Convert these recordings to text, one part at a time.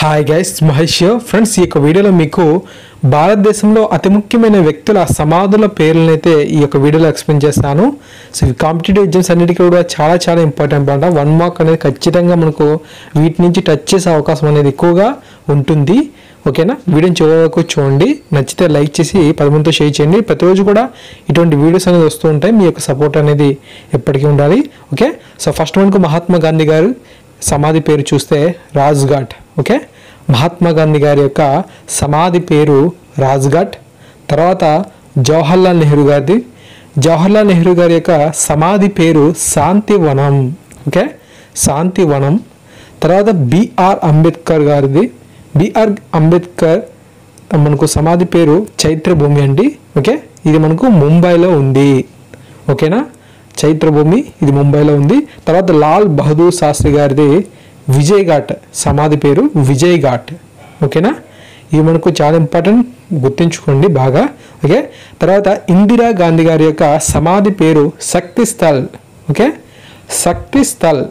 Hi guys Mahesh friends ఈ యొక్క వీడియోలో మీకు భారతదేశంలో అతి ముఖ్యమైన వ్యక్తుల సమాధుల పేర్లను అయితే ఈ యొక్క వీడియోలో ఎక్స్ప్లెయిన్ చేస్తాను. సో ఈ కాంపిటేటివ్ ఎగ్జామ్స్ అన్నిటికీ కూడా చాలా చాలా ఇంపార్టెంట్ అనమాట వన్ మార్క్ అనేది ఖచ్చితంగా మనకు వీటి నుంచి టచ్ చేసే అవకాశం అనేది ఎక్కువగా ఉంటుంది. ఓకేనా వీడియోని చివరకు చూడండి. నచ్చితే లైక్ చేసి పది షేర్ చేయండి. ప్రతిరోజు కూడా ఇటువంటి వీడియోస్ అనేది వస్తూ ఉంటాయి. మీ యొక్క సపోర్ట్ అనేది ఎప్పటికీ ఉండాలి. ఓకే సో ఫస్ట్ మనకు మహాత్మా గాంధీ గారు సమాధి పేరు చూస్తే రాజ్ఘాట్. ఓకే? మహాత్మా గాంధీ గారి యొక్క సమాధి పేరు రాజ్ఘాట్ తర్వాత జవహర్లాల్ నెహ్రూ గారిది. జవహర్లాల్ నెహ్రూ గారి యొక్క సమాధి పేరు శాంతివనం ఓకే? శాంతివనం. తర్వాత బిఆర్ అంబేద్కర్ గారిది. బిఆర్ అంబేద్కర్ మనకు సమాధి పేరు చైత్రభూమి అండి ఓకే? ఇది మనకు ముంబైలో ఉంది ఓకేనా? చైత్రభూమి ఇది ముంబైలో ఉంది. తర్వాత లాల్ బహదూర్ శాస్త్రి గారిది విజయ్ ఘాట్ సమాధి పేరు విజయ్ ఘాట్ ఓకేనా? ఇవి మనకు చాలా ఇంపార్టెంట్ గుర్తుంచుకోండి బాగా. ఓకే? తర్వాత ఇందిరా గాంధీ గారి యొక్క సమాధి పేరు శక్తి స్థల్ ఓకే? శక్తి స్థల్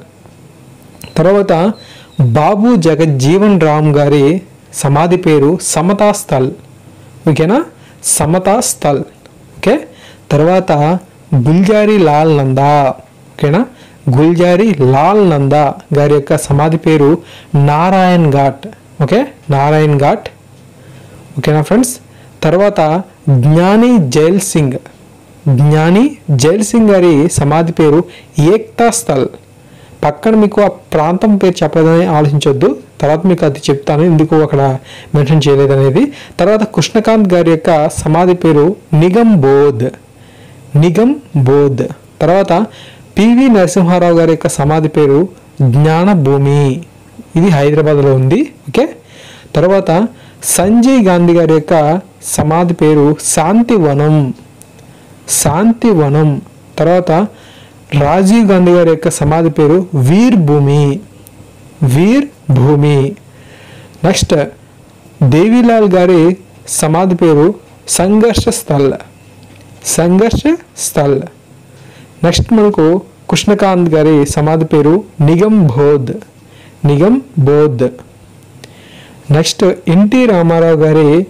తర్వాత బాబు జగజ్జీవన్ రామ్ గారి సమాధి పేరు సమతా స్థల్ ఓకేనా? సమతా స్థల్ ఓకే? తర్వాత బుల్జారి లాల్ నందా. ఓకేనా? గుల్జారి లాల్ నందా గారి యొక్క సమాధి పేరు నారాయణ్ ఘాట్. ఓకే? నారాయణ్ ఘాట్. ఓకేనా ఫ్రెండ్స్? తర్వాత జ్ఞాని జైల్ సింగ్. జ్ఞాని జైల్ సింగ్ గారి సమాధి పేరు ఏక్తా స్థల్. పక్కన మీకు ఆ ప్రాంతం పేరు చెప్పలేదని ఆలోచించొద్దు. తర్వాత మీకు అది చెప్తాను. ఎందుకు అక్కడ మెన్షన్ చేయలేదు అనేది తర్వాత కృష్ణకాంత్ గారి యొక్క సమాధి పేరు నిగమ్ బోధ్ నిగమ్ బోధ్ తర్వాత పివి నరసింహారావు గారి యొక్క సమాధి పేరు జ్ఞానభూమి. ఇది హైదరాబాద్లో ఉంది ఓకే? తర్వాత సంజయ్ గాంధీ గారి యొక్క సమాధి పేరు శాంతివనం. శాంతివనం. తర్వాత రాజీవ్ గాంధీ గారి యొక్క సమాధి పేరు వీర్ భూమి వీర్ భూమి నెక్స్ట్ దేవిలాల్ గారి సమాధి పేరు సంఘర్ష స్థల్. సంఘర్ష స్థల్. నెక్స్ట్ మనకు కృష్ణకాంత్ గారి సమాధి పేరు నిగమ్ బోధ్. నిగమ్ బోధ్. నెక్స్ట్ ఎన్టీ రామారావు గారి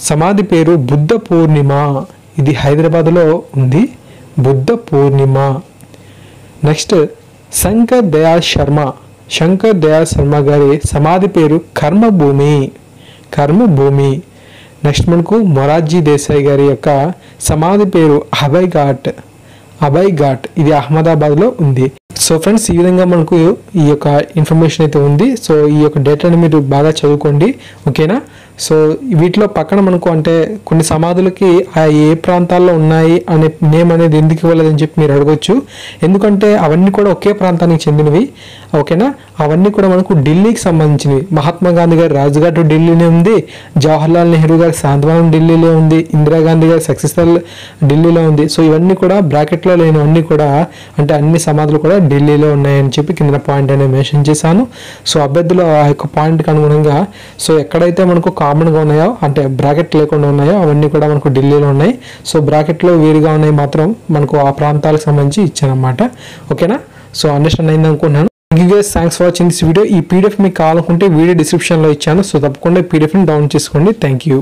సమాధి పేరు బుద్ధ పూర్ణిమ. ఇది హైదరాబాద్లో ఉంది. బుద్ధ పూర్ణిమ. నెక్స్ట్ శంకర్ దయాళ్ శర్మ. శంకర్ దయాళ్ శర్మ గారి సమాధి పేరు కర్మభూమి. కర్మభూమి. నెక్స్ట్ మనకు మొరార్జీ దేశాయ్ గారి యొక్క సమాధి పేరు అభయ్ ఘాట్. అభయ్ ఘాట్. ఇది అహ్మదాబాద్లో ఉంది. సో ఫ్రెండ్స్ ఈ విధంగా మనకు ఈ యొక్క ఇన్ఫర్మేషన్ అయితే ఉంది. సో ఈ యొక్క డేటాని మీరు బాగా చదువుకోండి. ఓకేనా? సో వీటిలో పక్కన మనకు అంటే కొన్ని సమాధులకి ఆ ఏ ప్రాంతాల్లో ఉన్నాయి అనే నేమ్ అనేది ఎందుకు ఇవ్వలేదని చెప్పి మీరు అడగొచ్చు. ఎందుకంటే అవన్నీ కూడా ఒకే ప్రాంతానికి చెందినవి. ఓకేనా? అవన్నీ కూడా మనకు ఢిల్లీకి సంబంధించినవి. మహాత్మా గాంధీ గారి రాజ్ఘాట్ ఢిల్లీలో ఉంది. జవహర్లాల్ నెహ్రూ గారి శాంతవనం ఢిల్లీలో ఉంది. ఇందిరాగాంధీ గారి సక్సెస్ఫుల్ ఢిల్లీలో ఉంది. సో ఇవన్నీ కూడా బ్రాకెట్లో లేనివన్నీ కూడా అంటే అన్ని సమాధులు కూడా ఢిల్లీలో ఉన్నాయని చెప్పి కింద పాయింట్ అనేది మెన్షన్ చేశాను. సో అభ్యర్థుల ఆ యొక్క పాయింట్కి అనుగుణంగా సో ఎక్కడైతే మనకు కామన్గా ఉన్నాయో అంటే బ్రాకెట్ లేకుండా ఉన్నాయో అవన్నీ కూడా మనకు ఢిల్లీలో ఉన్నాయి. సో బ్రాకెట్లో వేరుగా ఉన్నాయి మాత్రం మనకు ఆ ప్రాంతాలకు సంబంధించి ఇచ్చానమాట ఓకేనా? సో అండర్స్టాండ్ అయింది అనుకుంటున్నాను. Thanks for watching this video ఈ పీడిఎఫ్ మీకు కావాలనుకుంటే వీడియో డిస్క్రిప్షన్లో ఇచ్చాను. సో తప్పకుండా పీడిఎఫ్ని డౌన్ చేసుకోండి. Thank you